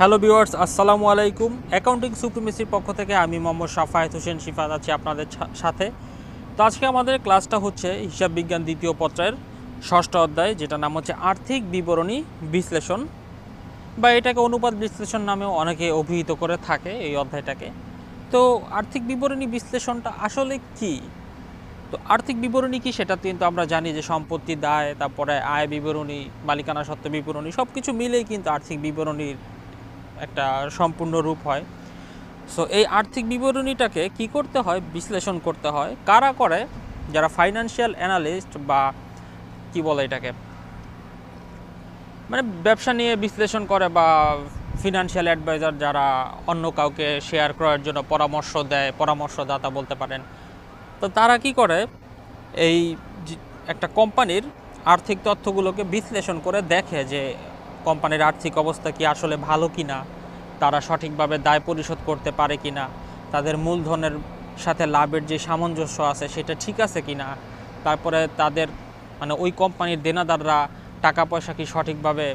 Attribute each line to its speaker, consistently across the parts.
Speaker 1: Hello viewers আসসালামু আলাইকুম। Accounting সুপ্রিমেসির পক্ষ থেকে আমি মোহাম্মদ সাফায়েত হোসেন, শিফাত আছি আপনাদের সাথে। তো আজকে আমাদের ক্লাসটা হচ্ছে হিসাব বিজ্ঞান দ্বিতীয় পত্রের ষষ্ঠ অধ্যায় যেটা নাম হচ্ছে আর্থিক বিবরণী বিশ্লেষণ। বা এটাকে অনুপাত বিশ্লেষণ নামেও অনেকে অভিহিত করে থাকে এই অধ্যায়টাকে। তো আর্থিক বিবরণী বিশ্লেষণটা আসলে কি? তো আর্থিক বিবরণী কি সেটা কিন্তু আমরা জানি যে সম্পত্তি, দায়, তারপরে আয় বিবরণী, মালিকানা সত্ত্ব বিবরণী সব কিছু মিলেই কিন্তু আর্থিক বিবরণীর একটা সম্পূর্ণ রূপ হয়। সো এই আর্থিক বিবরণীটাকে কি করতে হয়? বিশ্লেষণ করতে হয়। কারা করে? যারা ফাইনান্সিয়াল অ্যানালিস্ট বা কি বলে এটাকে? মানে ব্যবসা নিয়ে বিশ্লেষণ করে বা ফিনান্সিয়াল অ্যাডভাইজার যারা অন্য কাউকে শেয়ার করার জন্য পরামর্শ দেয়, পরামর্শদাতা বলতে পারেন। তো তারা কি করে? এই একটা কোম্পানির আর্থিক তথ্যগুলোকে বিশ্লেষণ করে দেখে যে কোম্পানির আর্থিক অবস্থা কি আসলে ভালো কি না তারা সঠিকভাবে দায় পরিশোধ করতে পারে কি না তাদের মূলধনের সাথে লাভের যে সামঞ্জস্য আছে, সেটা ঠিক আছে কি না তারপরে তাদের মানে ওই কোম্পানির দেনাদাররা টাকা পয়সা কি সঠিকভাবে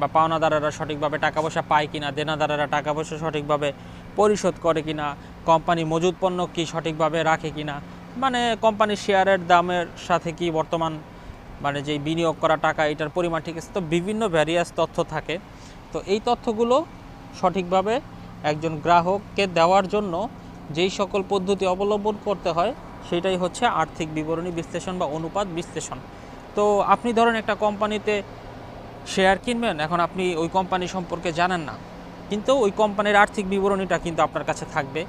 Speaker 1: বা পাওনাদারেরা সঠিকভাবে টাকা পয়সা পায় কিনা? দেনাদারেরা টাকা পয়সা সঠিকভাবে পরিশোধ করে কিনা? কোম্পানি মজুদ পণ্য কি সঠিকভাবে রাখে কিনা? মানে কোম্পানির শেয়ারের দামের সাথে কি বর্তমান মানে যেই বিনিয়োগ করা টাকা, এটার পরিমাণ ঠিক আছে। তো বিভিন্ন ভ্যারিয়াস তথ্য থাকে। তো এই তথ্যগুলো সঠিকভাবে একজন গ্রাহককে দেওয়ার জন্য যেই সকল পদ্ধতি অবলম্বন করতে হয়, সেটাই হচ্ছে আর্থিক বিবরণী বিশ্লেষণ বা অনুপাত বিশ্লেষণ। তো আপনি ধরেন একটা কোম্পানিতে শেয়ার কিনবেন, এখন আপনি ওই কোম্পানি সম্পর্কে জানেন না। কিন্তু ওই কোম্পানির আর্থিক বিবরণীটা কিন্তু আপনার কাছে থাকবে।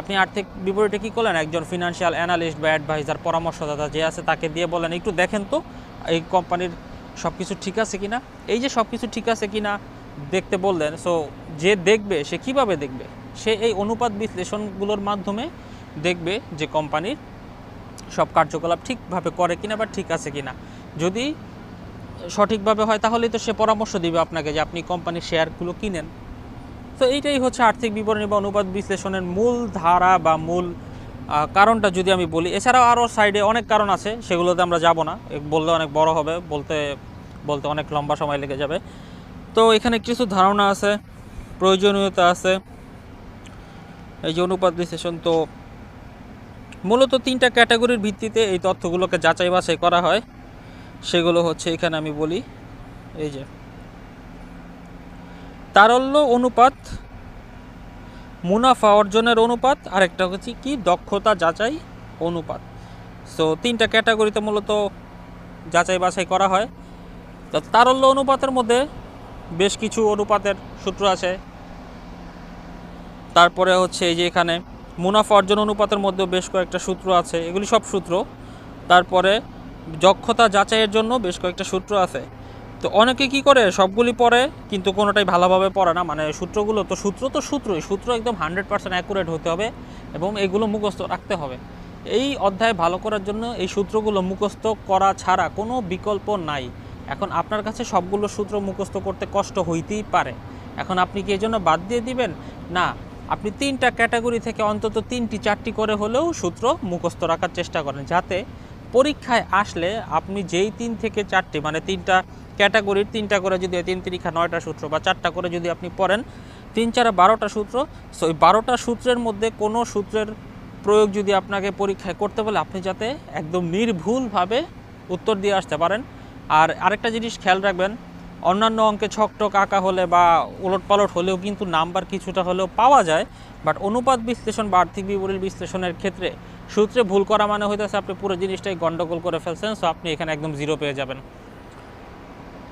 Speaker 1: আপনি আর্থিক বিবরণীটা কী করলেন? একজন ফিনান্সিয়াল অ্যানালিস্ট বা অ্যাডভাইজার পরামর্শদাতা যে আছে তাকে দিয়ে বলেন, একটু দেখেন তো, এই কোম্পানির সব কিছু ঠিক আছে কিনা? এই যে সব কিছু ঠিক আছে কিনা দেখতে বললেন সো যে দেখবে, সে কীভাবে দেখবে? সে এই অনুপাত বিশ্লেষণগুলোর মাধ্যমে দেখবে যে কোম্পানির সব কার্যকলাপ ঠিকভাবে করে কিনা বা ঠিক আছে কিনা। যদি সঠিকভাবে হয়, তাহলেই তো সে পরামর্শ দিবে আপনাকে যে আপনি কোম্পানির শেয়ারগুলো কিনেন। তো এইটাই হচ্ছে আর্থিক বিবরণী বা অনুপাত বিশ্লেষণের মূল ধারা বা মূল কারণটা যদি আমি বলি। এছাড়াও আরও সাইডে অনেক কারণ আছে, সেগুলোতে আমরা যাব না। বললে অনেক বড় হবে, বলতে বলতে অনেক লম্বা সময় লেগে যাবে। তো এখানে কিছু ধারণা আছে, প্রয়োজনীয়তা আছে। এই যে অনুপাত বিশ্লেষণ, তো মূলত তিনটা ক্যাটাগরির ভিত্তিতে এই তথ্যগুলোকে যাচাই বাছাই করা হয়। সেগুলো হচ্ছে, এখানে আমি বলি, এই যে তারল্য অনুপাত, মুনাফা অর্জনের অনুপাত, আরেকটা হচ্ছে কি, দক্ষতা যাচাই অনুপাত। সো তিনটা ক্যাটাগরিতে মূলত যাচাই বাছাই করা হয়। তো তারল্য অনুপাতের মধ্যে বেশ কিছু অনুপাতের সূত্র আছে। তারপরে হচ্ছে এই যে এখানে মুনাফা অর্জন অনুপাতের মধ্যেও বেশ কয়েকটা সূত্র আছে। এগুলি সব সূত্র। তারপরে দক্ষতা যাচাইয়ের জন্য বেশ কয়েকটা সূত্র আছে। তো অনেকে কি করে, সবগুলি পড়ে, কিন্তু কোনোটাই ভালোভাবে পড়ে না। মানে সূত্রগুলো তো, সূত্র তো সূত্রই, সূত্র একদম হান্ড্রেড পার্সেন্ট অ্যাকুরেট হতে হবে এবং এগুলো মুখস্থ রাখতে হবে। এই অধ্যায় ভালো করার জন্য এই সূত্রগুলো মুখস্থ করা ছাড়া কোনো বিকল্প নাই। এখন আপনার কাছে সবগুলো সূত্র মুখস্থ করতে কষ্ট হইতেই পারে। এখন আপনি কি এই জন্য বাদ দিয়ে দিবেন? না, আপনি তিনটা ক্যাটাগরি থেকে অন্তত তিনটি, চারটি করে হলেও সূত্র মুখস্থ রাখার চেষ্টা করেন। যাতে পরীক্ষায় আসলে আপনি যেই তিন থেকে চারটি মানে তিনটা ক্যাটাগরির তিনটা করে যদি তিন তিরিখা নয়টা সূত্র বা চারটা করে যদি আপনি পড়েন, তিন চারে বারোটা সূত্র। সো এই বারোটা সূত্রের মধ্যে কোনো সূত্রের প্রয়োগ যদি আপনাকে পরীক্ষায় করতে বলে, আপনি যাতে একদম নির্ভুলভাবে উত্তর দিয়ে আসতে পারেন। আর আরেকটা জিনিস খেয়াল রাখবেন, অন্যান্য অঙ্কে ছকটক আঁকা হলে বা উলট পালট হলেও কিন্তু নাম্বার কিছুটা হলেও পাওয়া যায়। বাট অনুপাত বিশ্লেষণ বা আর্থিক বিবরণী বিশ্লেষণের ক্ষেত্রে সূত্রে ভুল করা মানে হইতেছে আপনি পুরো জিনিসটাই গন্ডগোল করে ফেলছেন সো আপনি এখানে একদম জিরো পেয়ে যাবেন।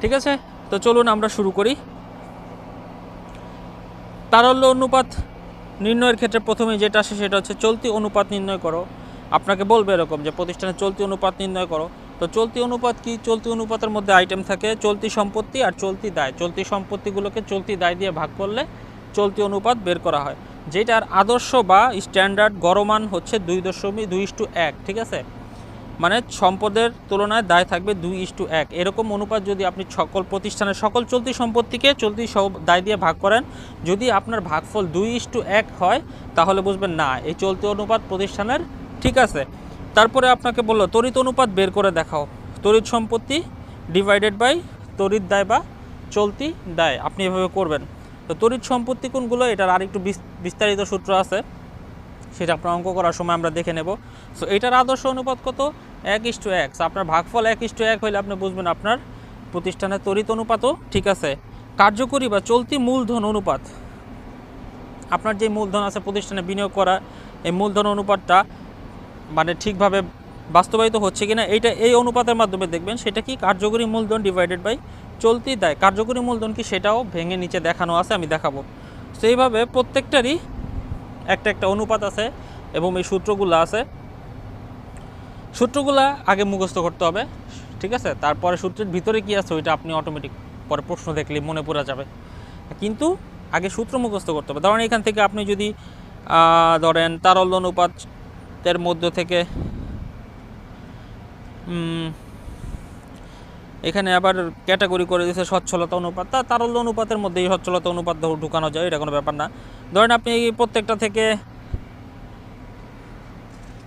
Speaker 1: ঠিক আছে? তো চলুন আমরা শুরু করি। তারল্য অনুপাত নির্ণয়ের ক্ষেত্রে প্রথমে যেটা আসে সেটা হচ্ছে চলতি অনুপাত নির্ণয় করো। আপনাকে বলবে এরকম যে প্রতিষ্ঠানে চলতি অনুপাত নির্ণয় করো। তো চলতি অনুপাত কি? চলতি অনুপাতের মধ্যে আইটেম থাকে চলতি সম্পত্তি আর চলতি দায়। চলতি সম্পত্তিগুলোকে চলতি দায় দিয়ে ভাগ করলে চলতি অনুপাত বের করা হয়। যেটার আদর্শ বা স্ট্যান্ডার্ড গড়মান হচ্ছে দুই দশমিক দুই ইস্টু এক, ঠিক আছে? মানে সম্পদের তুলনায় দায় থাকবে দুই ইস্টু এক। এরকম অনুপাত যদি আপনি সকল প্রতিষ্ঠানের সকল চলতি সম্পত্তিকে চলতি সব দায় দিয়ে ভাগ করেন, যদি আপনার ভাগফল দুই ইস্টু এক হয়, তাহলে বুঝবেন না, এই চলতি অনুপাত প্রতিষ্ঠানের ঠিক আছে। তারপরে আপনাকে বলল, তড়িৎ অনুপাত বের করে দেখাও। তড়িৎ সম্পত্তি ডিভাইডেড বাই তড়িৎ দায় বা চলতি দায়, আপনি এভাবে করবেন। তো তড়িৎ সম্পত্তি কোনগুলো? এটার আরেকটু বিস- বিস্তারিত সূত্র আছে, সেটা আপনার অঙ্ক করার সময় আমরা দেখে নেব। সো এটার আদর্শ অনুপাত কত? এক ইস টু এক আপনার ভাগফল এক ইস টু এক হইলে আপনি বুঝবেন আপনার প্রতিষ্ঠানের তড়িৎ অনুপাতও ঠিক আছে। কার্যকরী বা চলতি মূলধন অনুপাত, আপনার যে মূলধন আছে প্রতিষ্ঠানে বিনিয়োগ করা, এই মূলধন অনুপাতটা মানে ঠিকভাবে বাস্তবায়িত হচ্ছে কিনা, এইটা এই অনুপাতের মাধ্যমে দেখবেন, সেটা কি কার্যকরী মূলধন ডিভাইডেড বাই চলতি দায়। কার্যকরী মূলধন কি সেটাও ভেঙে নিচে দেখানো আছে, আমি দেখাবো। তো এইভাবে প্রত্যেকটারই একটা একটা অনুপাত আছে এবং এই সূত্রগুলো আছে। সূত্রগুলা আগে মুখস্থ করতে হবে, ঠিক আছে? তারপরে সূত্রের ভিতরে কি আছে ওইটা আপনি অটোমেটিক পরে প্রশ্ন দেখলে মনে পড়া যাবে। কিন্তু আগে সূত্র মুখস্থ করতে হবে। ধরেন এখান থেকে আপনি যদি ধরেন তারল্য অনুপাতের মধ্য থেকে এখানে আবার ক্যাটাগরি করে দিয়েছে সচ্ছলতা অনুপাত। তা তারল্য অনুপাতের মধ্যেই সচ্ছলতা অনুপাত ঢুকানো যায়, এটা কোনো ব্যাপার না। ধরেন আপনি প্রত্যেকটা থেকে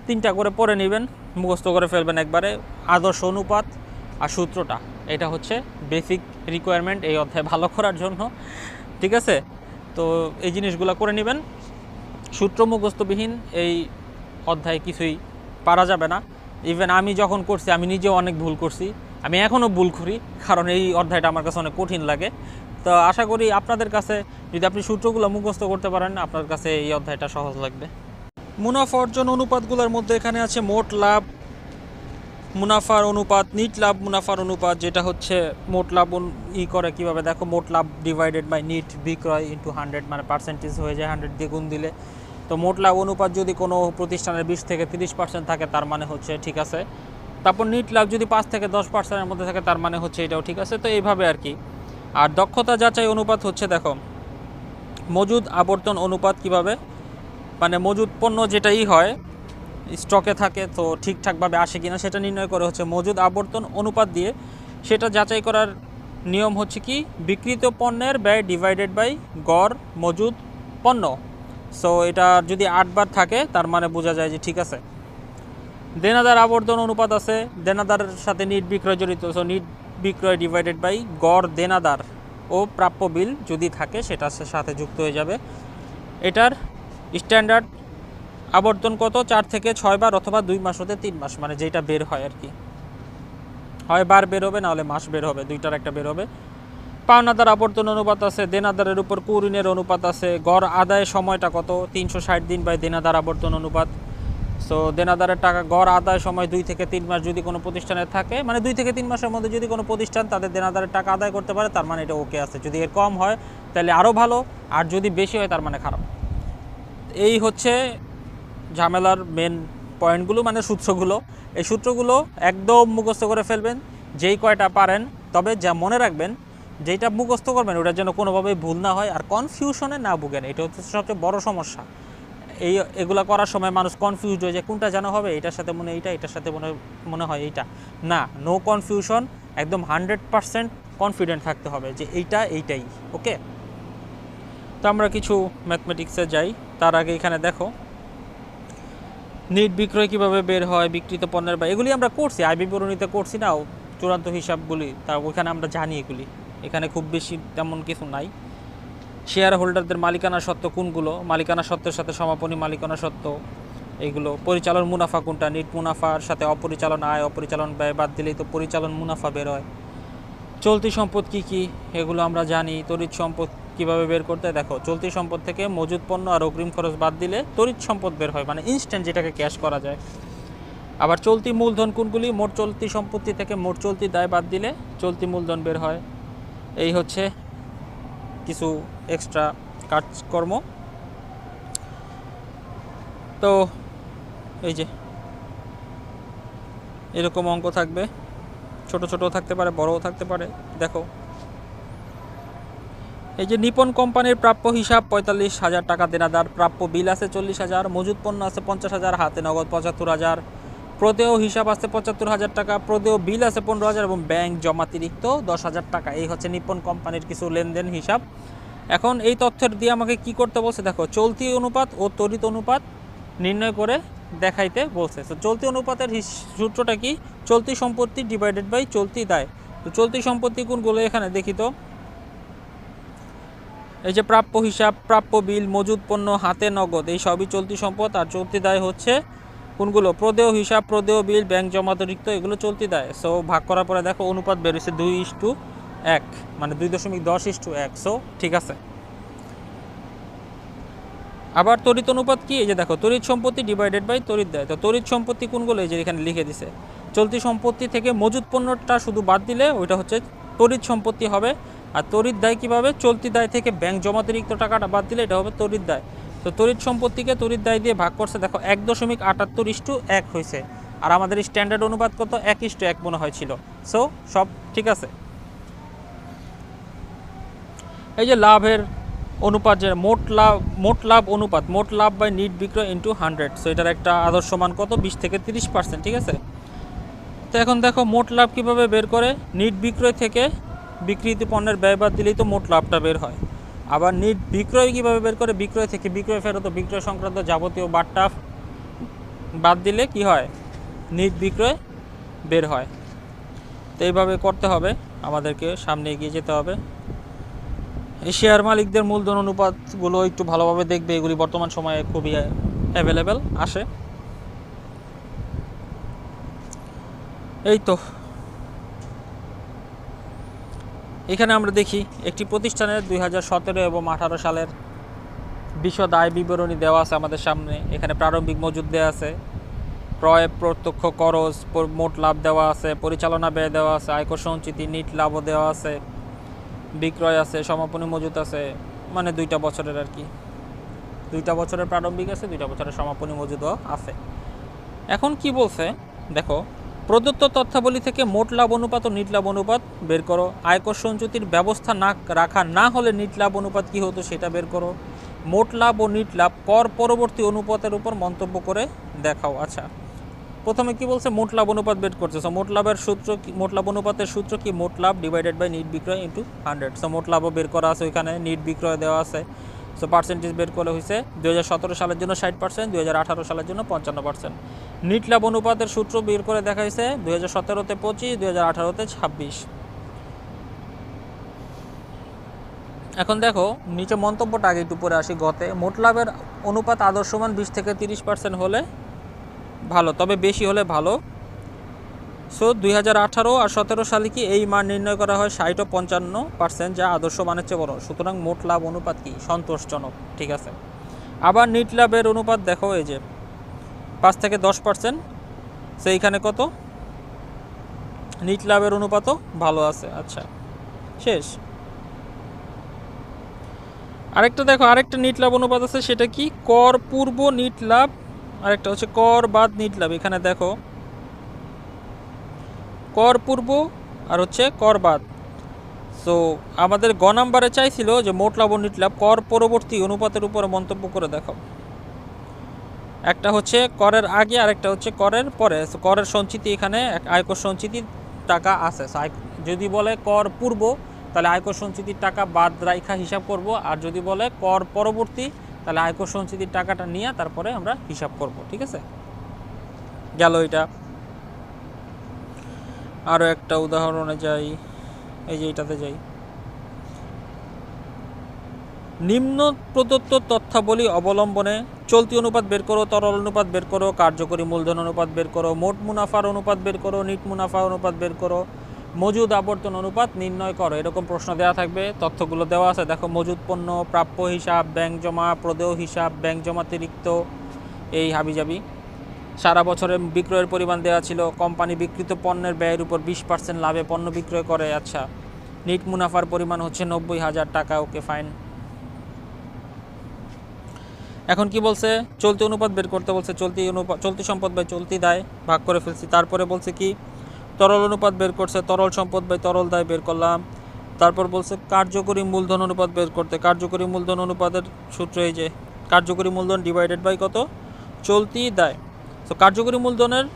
Speaker 1: তিনটা করে পড়ে নেবেন। মুখস্থ করে ফেলবেন একবারে আদর্শ অনুপাত আর সূত্রটা। এটা হচ্ছে বেসিক রিকোয়ারমেন্ট এই অধ্যায় ভালো করার জন্য। ঠিক আছে? তো এই জিনিসগুলো করে নেবেন। সূত্র মুখস্থবিহীন এই অধ্যায় কিছুই পারা যাবে না। ইভেন আমি যখন করছি, আমি নিজেও অনেক ভুল করছি। আমি এখনও ভুল করি, কারণ এই অধ্যায়টা আমার কাছে অনেক কঠিন লাগে। তো আশা করি আপনাদের কাছে যদি আপনি সূত্রগুলো মুখস্থ করতে পারেন, আপনার কাছে এই অধ্যায়টা সহজ লাগবে। মুনাফা অর্জন অনুপাতগুলোর মধ্যে এখানে আছে মোট লাভ, মুনাফার অনুপাত, নিট লাভ, মুনাফার অনুপাত, যেটা হচ্ছে মোট লাভ ই করে কীভাবে? দেখো, মোট লাভ ডিভাইডেড বাই নিট বিক্রয় ইন্টু হান্ড্রেড মানে পার্সেন্টেজ হয়ে যায় হান্ড্রেড দিয়ে গুণ দিলে। তো মোট লাভ অনুপাত যদি কোনো প্রতিষ্ঠানের বিশ থেকে তিরিশ পার্সেন্ট থাকে, তার মানে হচ্ছে ঠিক আছে। তারপর নিট লাভ যদি পাঁচ থেকে দশ পার্সেন্টের মধ্যে থাকে, তার মানে হচ্ছে এটাও ঠিক আছে। তো এইভাবে আর কি। আর দক্ষতা যাচাই অনুপাত হচ্ছে, দেখো, মজুদ আবর্তন অনুপাত কীভাবে? মানে মজুদ পণ্য যেটাই হয় স্টকে থাকে, তো ঠিকঠাকভাবে আসে কিনা সেটা নির্ণয় করে হচ্ছে মজুদ আবর্তন অনুপাত দিয়ে। সেটা যাচাই করার নিয়ম হচ্ছে কি, বিক্রিত পণ্যের ব্যয় ডিভাইডেড বাই গড় মজুদ পণ্য। সো এটা যদি আটবার থাকে, তার মানে বোঝা যায় যে ঠিক আছে। দেনাদার আবর্তন অনুপাত আছে, দেনাদারের সাথে নিট বিক্রয় জড়িত সো নিট বিক্রয় ডিভাইডেড বাই গড় দেনাদার ও প্রাপ্য বিল যদি থাকে, সেটার সাথে যুক্ত হয়ে যাবে। এটার স্ট্যান্ডার্ড আবর্তন কত? চার থেকে ছয় বার অথবা দুই মাস হতে তিন মাস মানে যেটা বের হয় আর কি। হয় বার বের হবে, নাহলে মাস বের হবে, দুইটার একটা বের হবে। পাওনাদার আবর্তন অনুপাত আছে, দেনাদারের উপর কুঋণের অনুপাত আছে। গড় আদায় সময়টা কত? তিনশো ষাট দিন বাই দেনাদার আবর্তন অনুপাত। সো দেনাদারের টাকা গড় আদায় সময় দুই থেকে তিন মাস যদি কোনো প্রতিষ্ঠানে থাকে মানে দুই থেকে তিন মাসের মধ্যে যদি কোনো প্রতিষ্ঠান তাদের দেনাদারের টাকা আদায় করতে পারে, তার মানে এটা ওকে আছে। যদি এর কম হয়, তাহলে আরও ভালো, আর যদি বেশি হয়, তার মানে খারাপ। এই হচ্ছে ঝামেলার মেন পয়েন্টগুলো মানে সূত্রগুলো। এই সূত্রগুলো একদম মুখস্থ করে ফেলবেন, যেই কয়টা পারেন। তবে যা মনে রাখবেন যেটা মুখস্থ করবেন, ওটার জন্য কোনোভাবেই ভুল না হয় আর কনফিউশনে না ভুগেন। এটা হচ্ছে সবচেয়ে বড় সমস্যা। এই, এগুলা করার সময় মানুষ কনফিউজ হয়ে যায়, কোনটা যেন হবে, এটার সাথে মনে এইটা, এটার সাথে মনে মনে হয় এইটা। না নো কনফিউশন একদম হান্ড্রেড পারসেন্ট কনফিডেন্ট থাকতে হবে যে এইটা, এইটাই ওকে তো আমরা কিছু ম্যাথমেটিক্সে যাই। তার আগে এখানে দেখো। নিট বিক্রয় কীভাবে বের হয়, বিক্রিত পণ্যের বা এগুলি আমরা করছি। আয় বিবরণীতে করছি না চূড়ান্ত হিসাবগুলি, তা ওইখানে আমরা জানি এগুলি। এখানে খুব বেশি তেমন কিছু নাই। শেয়ার হোল্ডারদের মালিকানা সত্ত্ব কোনগুলো? মালিকানা সত্ত্বের সাথে সমাপনী মালিকানা সত্ত্ব এইগুলো পরিচালন মুনাফা কোনটা? নিট মুনাফার সাথে অপরিচালন আয়, অপরিচালন ব্যয় বাদ দিলেই তো পরিচালন মুনাফা বের হয়। চলতি সম্পদ কি কি? এগুলো আমরা জানি। তড়িৎ সম্পদ কীভাবে বের করতে? দেখো, চলতি সম্পদ থেকে মজুদ পণ্য আর অগ্রিম খরচ বাদ দিলে তড়িৎ সম্পদ বের হয় মানে ইনস্ট্যান্ট যেটাকে ক্যাশ করা যায়। আবার চলতি মূলধন কোনগুলি? মোট চলতি সম্পত্তি থেকে মোট চলতি দায় বাদ দিলে চলতি মূলধন বের হয়। এই হচ্ছে কিছু এক্সট্রা কাজকর্ম। তো, এই যে, এরকম অঙ্ক থাকবে। ছোট ছোট থাকতে পারে, বড়ও থাকতে পারে। দেখো এই যে নিপন কোম্পানির প্রাপ্য হিসাব পঁয়তাল্লিশ হাজার টাকা দেনাদার, প্রাপ্য বিল আছে চল্লিশ হাজার মজুদ পণ্য আছে পঞ্চাশ হাজার, হাতে নগদ পঁচাত্তর হাজার। প্রদেয় হিসাব আছে পঁচাত্তর হাজার টাকা প্রদেয় বিল আছে পনেরো হাজার এবং ব্যাংক জমাতিরিক্ত দশ হাজার টাকা। এই হচ্ছে নিপন কোম্পানির কিছু লেনদেন হিসাব। এখন এই তথ্যের দিয়ে আমাকে কি করতে বলছে? দেখো, চলতি অনুপাত ও তড়িৎ অনুপাত নির্ণয় করে দেখাইতে বলছে। তো চলতি অনুপাতের সূত্রটা কি? চলতি সম্পত্তি ডিভাইডেড বাই চলতি দায়। তো চলতি সম্পত্তি কোনগুলো এখানে দেখি তো? এই যে প্রাপ্য হিসাব, প্রাপ্য বিল, মজুদ পণ্য, হাতে নগদ, এই সবই চলতি সম্পদ। আর চলতি দায় হচ্ছে কোনগুলো? প্রদেয় হিসাব, প্রদেয় বিল, ব্যাংক জমাতিরিক্ত এগুলো চলতি দায়। সো ভাগ করার পরে দেখো অনুপাত বেরোচ্ছে দুই ইস টু এক মানে দুই দশমিক দশ ইস টু এক। সো ঠিক আছে। আবার তড়িৎ অনুপাত কি? এই যে দেখো, তড়িৎ সম্পত্তি ডিভাইডেড বাই তড়িৎ দেয়। তো তড়িৎ সম্পত্তি কোনগুলো? এই যে এখানে লিখে দিছে। চলতি সম্পত্তি থেকে মজুদ পণ্যটা শুধু বাদ দিলে ওইটা হচ্ছে তড়িৎ সম্পত্তি হবে। আর তড়িৎ দায় কীভাবে? চলতি দায় থেকে ব্যাংক জমাতিরিক্ত টাকাটা বাদ দিলে এটা হবে তড়িৎ দায়। তো তড়িৎ সম্পত্তিকে তড়িৎ দায় দিয়ে ভাগ করছে, দেখো, এক দশমিক আটাত্তর ইস্টু এক হয়েছে। আর আমাদের স্ট্যান্ডার্ড অনুপাত কত? এক ইস্টু এক মনে হয়েছিল সো সব ঠিক আছে? এই যে লাভের অনুপাত যে মোট লাভ মোট লাভ অনুপাত, মোট লাভ বাই নিট বিক্রয় ইন্টু হান্ড্রেড সো এটার একটা আদর্শ মান কত? বিশ থেকে তিরিশ পার্সেন্ট ঠিক আছে? তো এখন দেখো, মোট লাভ কীভাবে বের করে? নিট বিক্রয় থেকে বিক্রিত পণ্যের ব্যয় বাদ দিলেই তো মোট লাভটা বের হয়। আবার নিট বিক্রয় কীভাবে বের করে? বিক্রয় থেকে বিক্রয় ফেরত বিক্রয় সংক্রান্ত যাবতীয় বাট্টা বাদ দিলে কি হয়? নিট বিক্রয় বের হয়। তো এইভাবে করতে হবে। আমাদেরকে সামনে এগিয়ে যেতে হবে। এই শেয়ার মালিকদের মূলধন অনুপাতগুলো একটু ভালোভাবে দেখবে। এগুলি বর্তমান সময়ে খুবই অ্যাভেলেবেল আসে। এই তো। এখানে আমরা দেখি একটি প্রতিষ্ঠানের দুই হাজার সতেরো এবং আঠারো সালের বিশদ আয় বিবরণী দেওয়া আছে আমাদের সামনে। এখানে প্রারম্ভিক মজুদ দেওয়া আছে। ক্রয়, প্রত্যক্ষ খরচ মোট লাভ দেওয়া আছে, পরিচালনা ব্যয় দেওয়া আছে, আয়কর সঞ্চিতি, নিট লাভও দেওয়া আছে, বিক্রয় আছে, সমাপনী মজুদ আছে মানে দুইটা বছরের আর কি। দুইটা বছরের প্রারম্ভিক আছে, দুইটা বছরের সমাপনী মজুদও আছে। এখন কি বলছে? দেখো প্রদত্ত তথ্যাবলী থেকে মোট লাভ অনুপাত ও নিট লাভ অনুপাত বের করো। আয়কর সঞ্চিতির ব্যবস্থা না রাখা না হলে নিট লাভ অনুপাত কী হতো সেটা বের করো। মোট লাভ ও নিট লাভ কর পরবর্তী অনুপাতের উপর মন্তব্য করে দেখাও। আচ্ছা প্রথমে কি বলছে? মোট লাভ অনুপাত বের করছে। সো মোট লাভের সূত্র কি, মোট লাভ অনুপাতের সূত্র কি? মোট লাভ ডিভাইডেড বাই নিট বিক্রয় ইন্টু হান্ড্রেড সো মোট লাভও বের করা আছে ওইখানে, নিট বিক্রয় দেওয়া আছে। সো পার্সেন্টেজ বের করে হয়েছে দুই হাজার সতেরো সালের জন্য ষাট পার্সেন্ট দুই হাজার আঠারো সালের জন্য পঞ্চান্ন পার্সেন্ট নিট লাভ অনুপাতের সূত্র বের করে দেখা হয়েছে দু হাজার সতেরোতে পঁচিশ দু হাজার আঠারোতে ছাব্বিশ। এখন দেখো, নিচে মন্তব্যটা আগে একটু পরে আসি গতে। মোট লাভের অনুপাত আদর্শমান বিশ থেকে তিরিশ পার্সেন্ট হলে ভালো, তবে বেশি হলে ভালো। সো দুই হাজার আঠারো আর সতেরো সালে কি এই মান নির্ণয় করা হয় ষাট ও পঞ্চান্ন পার্সেন্ট, যা আদর্শ মানের চেয়ে বড়। সুতরাং মোট লাভ অনুপাত কি? সন্তোষজনক, ঠিক আছে? আবার নিট লাভের অনুপাত দেখো, এই যে পাঁচ থেকে দশ পার্সেন্ট, সেইখানে কত? নিট লাভের অনুপাতও ভালো আছে। আচ্ছা শেষ। আরেকটা দেখো, আরেকটা নিট লাভ অনুপাত আছে, সেটা কি? কর পূর্ব নিট লাভ, আরেকটা হচ্ছে কর বাদ নিট লাভ। এখানে দেখো কর পূর্ব আর হচ্ছে কর বাদ। সো আমাদের গ নাম্বারে চাইছিল যে মোট লাভ ও নিট লাভ কর পরবর্তী অনুপাতের উপরে মন্তব্য করে দেখাও। একটা হচ্ছে করের আগে আর একটা হচ্ছে করের পরে। করের সঞ্চিতি এখানে আয়কর সঞ্চিতির টাকা আছে। যদি বলে কর পূর্ব, তাহলে আয়কর সঞ্চিতির টাকা বাদ রাইখা হিসাব করব। আর যদি বলে কর পরবর্তী, তাহলে আয়কর সঞ্চিতির টাকাটা নিয়ে তারপরে আমরা হিসাব করব। ঠিক আছে? গেল এটা। আরও একটা উদাহরণে যাই। এই যে এটাতে যাই। নিম্ন প্রদত্ত তথ্যাবলী অবলম্বনে চলতি অনুপাত বের করো, তরল অনুপাত বের করো, কার্যকরী মূলধন অনুপাত বের করো, মোট মুনাফার অনুপাত বের করো, নিট মুনাফা অনুপাত বের করো, মজুদ আবর্তন অনুপাত নির্ণয় করো। এরকম প্রশ্ন দেওয়া থাকবে, তথ্যগুলো দেওয়া আছে। দেখো, মজুদ পণ্য, প্রাপ্য হিসাব, ব্যাংক জমা, প্রদেয় হিসাব, ব্যাংক জমাতিরিক্ত এই হাবিজাবি। সারা বছরে বিক্রয়ের পরিমাণ দেওয়া ছিল। কোম্পানি বিক্রিত পণ্যের ব্যয়ের উপর বিশ পার্সেন্ট লাভে পণ্য বিক্রয় করে। আচ্ছা নিট মুনাফার পরিমাণ হচ্ছে নব্বই হাজার টাকা, ওকে, ফাইন। এখন কি বলছে? চলতি অনুপাত বের করতে বলছে, চলতি অনুপাত, চলতি সম্পদ বাই চলতি দায়, ভাগ করে ফেলছি। তারপরে বলছে কি? তরল অনুপাত বের করছে, তরল সম্পদ বাই তরল দায় বের করলাম। তারপর বলছে কার্যকরী মূলধন অনুপাত বের করতে। কার্যকরী মূলধন অনুপাতের সূত্র এই যে, কার্যকরী মূলধন ডিভাইডেড বাই কত? চলতি দায়। তো কার্যকরী মূলধনের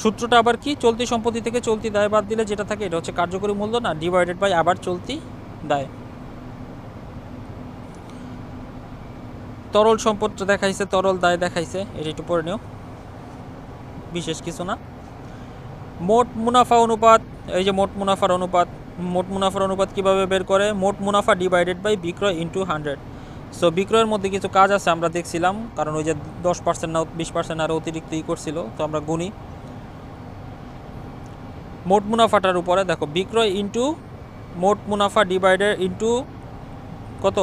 Speaker 1: সূত্রটা আবার কি? চলতি সম্পত্তি থেকে চলতি দায় বাদ দিলে যেটা থাকে, এটা হচ্ছে কার্যকরী মূলধন আর ডিভাইডেড বাই আবার চলতি দায়। তরল সম্পদটা দেখাইছে, তরল দায় দেখাইছে, এটা একটু পড়ে নিও। বিশেষ কিছু না। মোট মুনাফা অনুপাত, এই যে মোট মুনাফার অনুপাত, মোট মুনাফার অনুপাত কীভাবে বের করে? মোট মুনাফা ডিভাইডেড বাই বিক্রয় ইন্টু হান্ড্রেড সো বিক্রয়ের মধ্যে কিছু কাজ আছে, আমরা দেখছিলাম, কারণ ওই যে দশ পার্সেন্ট না, বিশ পার্সেন্ট আরও অতিরিক্ত ই করছিল, তো আমরা গুনি। মোট মুনাফাটার উপরে, দেখো, বিক্রয় ইন্টু মোট মুনাফা ডিভাইডেড ইন্টু কত?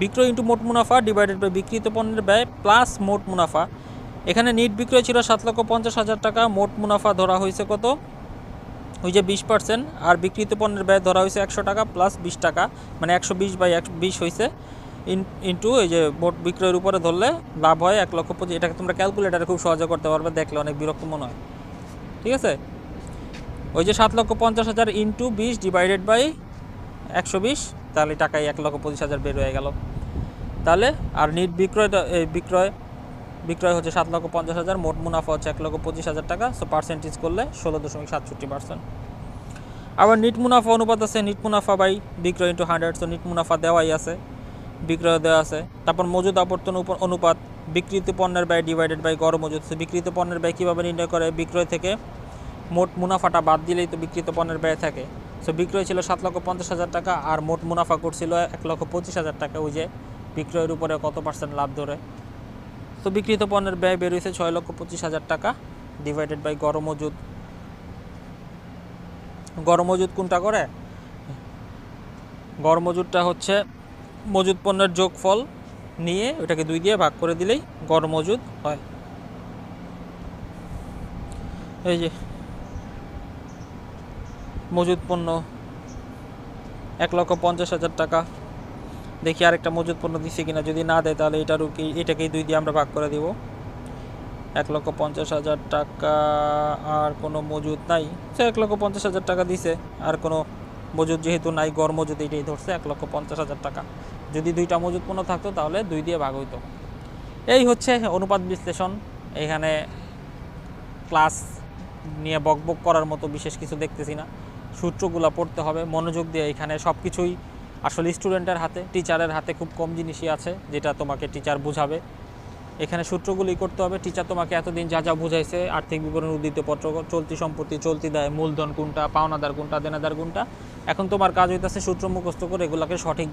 Speaker 1: বিক্রয় ইন্টু মোট মুনাফা ডিভাইডেড বাই বিক্রিত পণ্যের ব্যয় প্লাস মোট মুনাফা। এখানে নিট বিক্রয় ছিল সাত লক্ষ পঞ্চাশ হাজার টাকা, মোট মুনাফা ধরা হয়েছে কত? ওই যে বিশ পার্সেন্ট আর বিক্রিত পণ্যের ব্যয় ধরা হয়েছে একশো টাকা প্লাস বিশ টাকা মানে একশো বিশ বাই একশো বিশ হয়েছে। ইন্টু এই যে মোট বিক্রয়ের উপরে ধরলে লাভ হয় এক লক্ষ পঁচিশ, এটাকে তোমরা ক্যালকুলেটারে খুব সহজে করতে পারবে, দেখলে অনেক বিরক্ত মনে হয়। ঠিক আছে? ওই যে সাত লক্ষ পঞ্চাশ হাজার ইন্টু বিশ ডিভাইডেড বাই একশো বিশ, তাহলে টাকায় এক লক্ষ পঁচিশ হাজার বের হয়ে গেল। তাহলে, আর নিট বিক্রয়টা এই বিক্রয় বিক্রয় হচ্ছে সাত লক্ষ পঞ্চাশ হাজার, মোট মুনাফা হচ্ছে এক লক্ষ পঁচিশ হাজার টাকা সো পার্সেন্টেজ করলে ষোলো দশমিক সাতষট্টি পার্সেন্ট আবার নিট মুনাফা অনুপাত আছে, নিট মুনাফা বাই বিক্রয় ইন্টু হান্ড্রেড সো নিট মুনাফা দেওয়াই আছে। বিক্রয় দেওয়া আছে। তারপর মজুদ আবর্তন অনুপাত বিক্রিত পণ্যের ব্যয় ডিভাইডেড বাই গড় মজুদ। So, বিক্রিত পণ্যের ব্যয় কীভাবে নির্ণয় করে? বিক্রয় থেকে মোট মুনাফাটা বাদ দিলেই তো বিক্রিত পণ্যের ব্যয় থাকে। সো বিক্রয় ছিল সাত লক্ষ পঞ্চাশ হাজার টাকা আর মোট মুনাফা করছিল এক লক্ষ পঁচিশ হাজার টাকা। ওই যে বিক্রয়ের উপরে কত পার্সেন্ট লাভ ধরে? তো বিক্রিত পণ্যের ব্যয় বের হয়েছে ছয় লক্ষ পঁচিশ হাজার টাকা ডিভাইডেড বাই গড় মজুদ। গড় মজুদ কোনটা করে? গড় মজুদটা হচ্ছে মজুদ পণ্যের যোগফল নিয়ে ওটাকে দুই দিয়ে ভাগ করে দিলেই গড় মজুদ হয়। এই যে, মজুদ পণ্য এক লক্ষ পঞ্চাশ হাজার টাকা। দেখি আরেকটা মজুদ পণ্য দিচ্ছে কিনা, যদি না দেয় তাহলে এটার কি- এটাকেই দুই দিয়ে আমরা ভাগ করে দিব। এক লক্ষ পঞ্চাশ হাজার টাকা, আর কোনো মজুদ নাই। সে এক লক্ষ পঞ্চাশ হাজার টাকা দিছে, আর কোনো মজুদ যেহেতু নাই, গড় মজুদ এটাই ধরছে, এক লক্ষ পঞ্চাশ হাজার টাকা। যদি দুইটা মজুদ পণ্য থাকতো তাহলে দুই দিয়ে ভাগ হইতো। এই হচ্ছে অনুপাত বিশ্লেষণ। এখানে ক্লাস নিয়ে বকবক করার মতো বিশেষ কিছু দেখতেছি না। সূত্রগুলো পড়তে হবে। মনোযোগ দিয়ে এখানে সব কিছুই আসলে স্টুডেন্টের হাতে টিচারের হাতে খুব কম জিনিসই আছে যেটা তোমাকে টিচার বুঝাবে। এখানে সূত্রগুলি করতে হবে। টিচার তোমাকে এতদিন যা যা বুঝাইছে, আর্থিক বিবরণ, উদ্দিত পত্র, চলতি সম্পত্তি, চলতি দেয়, মূলধন কোনটা, পাওনাদার কোনটা, দেনাদার কোনটা, এখন তোমার কাজ হইতেছে সূত্র মুখস্থ করে এগুলোকে সঠিক